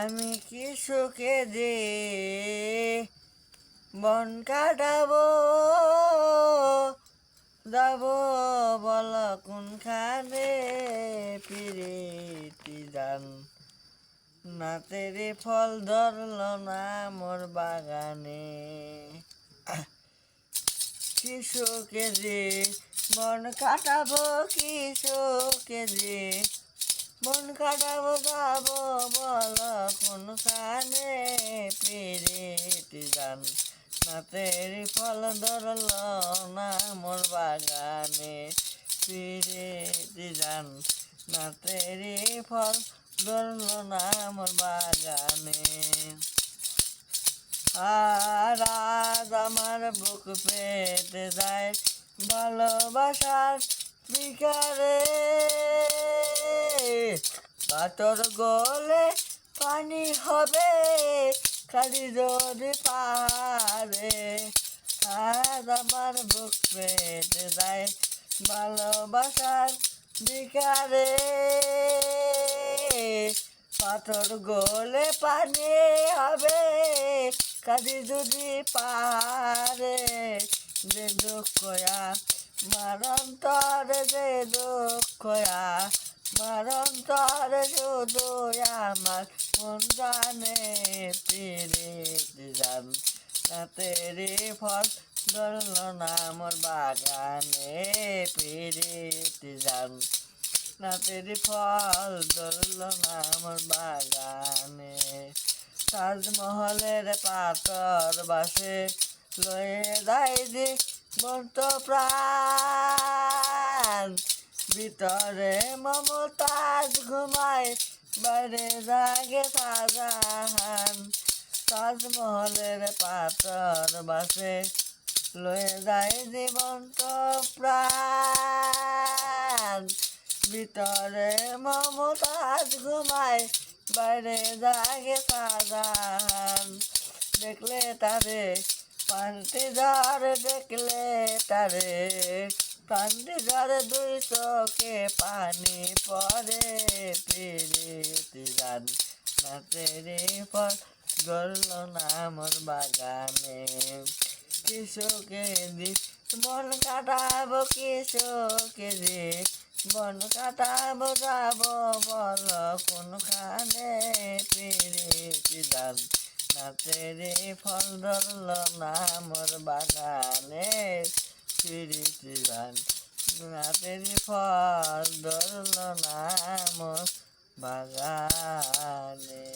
আমি কি সুখে যে বন কাটাবো, যাব বল কোনখানে ফিরিতি যান নাতেরে ফল ধরল না মোর বাগানে। কিশো কেজি মন কাটাবো কিশো কেজি মন কাটাবো যাব বল কোনখানে পিরিতি যান নাতেরি ফল ধরল না মোর বাগানে পিরিতি যান নাতেরি ফল ধরল না মোর বাগানে। আর আজ আমার বুক পেতে যায় ভালোবাসার বিকারে। পাথর গলে পানি হবে, খালি যদি পারে আর আমার বুক পেতে যায় ভালোবাসার বিকারে। পাথর গলে পানি হবে কাজে যদি পারে যে দুঃখয়া মারন্তর যে দুঃখয়া মারন্তর শুধু আমার মন জানে পিড়িতে যান রাতেরি ফল ধরল না মোর বাগানে যান নাতেরি ফল ধরল না আমার বাগানে। তাজমহলের পাথর বাসে লয়ে যাই যে মন্ত প্রাণ। ভিতরে মমতাজ ঘুমায়, বাইরে জাগে সাজাহান তাজমহলের পাথর বাসে, লয়ে যায় জীবন্ত প্রাণ। ভিতরে মমতাজ ঘুমায়, বাইরে জাগে সাজান দেখলে তারে পান্তি দেখলে তারে। পান্তি ঝড় দুই চোখে পানি পরে পিরিতি যান নাচে রে পর গড়ল না মোর বাগানে। কৃষকে দি, বন কাটাবো কৃষকে দি, বন কাটাবো যাব বল কোনখানে? পিরিতি যান নাচে রে ফল ধরল না মোর বাগানে। ফিরিছি বান আপেরি ফল ধরল না বাগানে।